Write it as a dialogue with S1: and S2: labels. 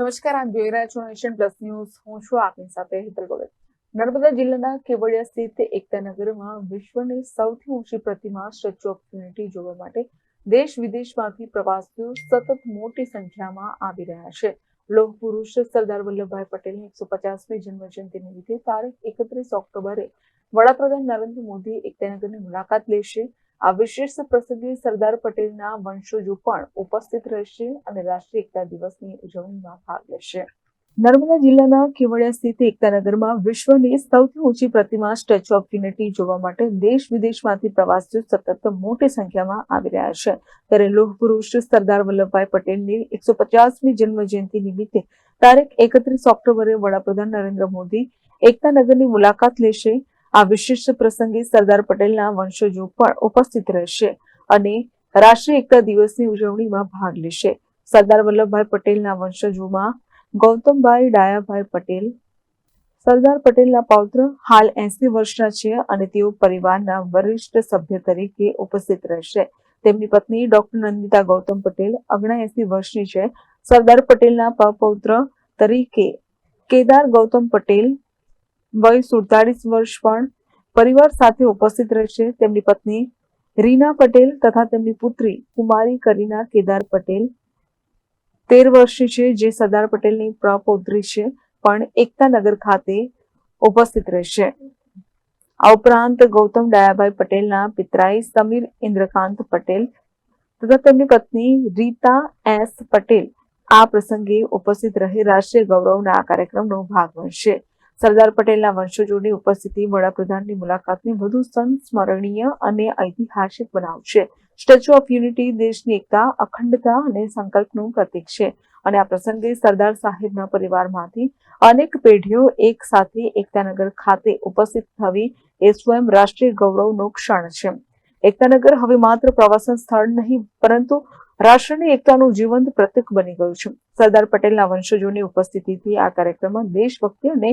S1: નમસ્કાર, આપ જોઈ રહ્યા છો નેશન પ્લસ ન્યૂઝ. હું છું આપની સાથે હેતલ ભગત. નર્મદા જિલ્લાના કેવડિયા સ્થિત એકતાનગરમાં વિશ્વની સૌથી ઊંચી પ્રતિમા સ્ટેચ્યુ ઓફ યુનિટી જોવા માટે દેશ વિદેશમાંથી પ્રવાસીઓ સતત મોટી સંખ્યામાં આવી રહ્યા છે. લોહ પુરુષ સરદાર વલ્લભભાઈ પટેલની એકસો પચાસમી જન્મજયંતિ નિમિત્તે તારીખ એકત્રીસ ઓક્ટોબરે વડાપ્રધાન નરેન્દ્ર મોદી એકતાનગરની મુલાકાત લેશે. આ વિશેષ પ્રસંગે સરદાર પટેલના વંશજો પણ ઉપસ્થિત રહેશે અને રાષ્ટ્રીય એકતા દિવસની ઉજવણીમાં ભાગ લેશે. નર્મદા જિલ્લાના કેવડિયા સ્થિત એકતાનગરમાં વિશ્વની સૌથી ઊંચી પ્રતિમા સ્ટેચ્યુ ઓફ યુનિટી જોવા માટે દેશ વિદેશમાંથી પ્રવાસીઓ સતત મોટી સંખ્યામાં આવી રહ્યા છે. ત્યારે લોહપુરુષ સરદાર વલ્લભભાઈ પટેલની એકસો પચાસમી જન્મ જયંતિ નિમિત્તે તારીખ એકત્રીસ ઓક્ટોબરે વડાપ્રધાન નરેન્દ્ર મોદી એકતાનગરની મુલાકાત લેશે આ વિશિષ્ટ પ્રસંગે સરદાર પટેલના વંશજો પણ ઉપસ્થિત રહેશે અને રાષ્ટ્રીય એકતા દિવસની ઉજવણીમાં ભાગ લેશે. સરદાર વલ્લભભાઈ પટેલના વંશજોમાં ગૌતમભાઈ ડાયાભાઈ પટેલ, સરદાર પટેલના પૌત્ર હાલ એસી વર્ષના છે અને તેઓ પરિવારના વરિષ્ઠ સભ્ય તરીકે ઉપસ્થિત રહેશે. તેમની પત્ની ડોક્ટર નંદિતા ગૌતમ પટેલ ઓગણએસી વર્ષની છે. સરદાર પટેલના પૌત્ર તરીકે કેદાર ગૌતમ પટેલ વય સુડતાલીસ વર્ષ પણ પરિવાર સાથે ઉપસ્થિત રહેશે. તેમની પત્ની રીના પટેલ તથા તેમની પુત્રી કુમારી કરીના કેદાર પટેલ તેર વર્ષની છે, જે સરદાર પટેલની પ્રપૌત્રી છે, પણ એકતાનગર ખાતે ઉપસ્થિત રહેશે. આ ઉપરાંત ગૌતમ ડાયાભાઈ પટેલના પિતરાઈ સમીર ઇન્દ્રકાંત પટેલ તથા તેમની પત્ની રીતા એસ પટેલ આ પ્રસંગે ઉપસ્થિત રહી, રાષ્ટ્રીય ગૌરવના આ કાર્યક્રમનો ભાગ બનશે. સરદાર પટેલના વંશજોની ઉપસ્થિતિ વડાપ્રધાનની મુલાકાતને વધુ સંસ્મરણીય અને ઐતિહાસિક બનાવશે. સ્ટેચ્યુ ઓફ યુનિટી દેશની એકતા, અખંડતા અને સંકલ્પનું પ્રતીક છે. અને આ પ્રસંગે સરદાર સાહેબના પરિવારમાંથી અનેક પેઢીઓ એક સાથે એકતાનગર ખાતે ઉપસ્થિત થવી એ સ્વયં રાષ્ટ્રીય ગૌરવનો ક્ષણ છે. એકતાનગર હવે માત્ર પ્રવાસન સ્થળ નહીં, પરંતુ રાષ્ટ્રની એકતાનું જીવંત પ્રતીક બની ગયું છે. સરદાર પટેલના વંશજોની ઉપસ્થિતિથી આ કાર્યક્રમમાં દેશભક્તિ અને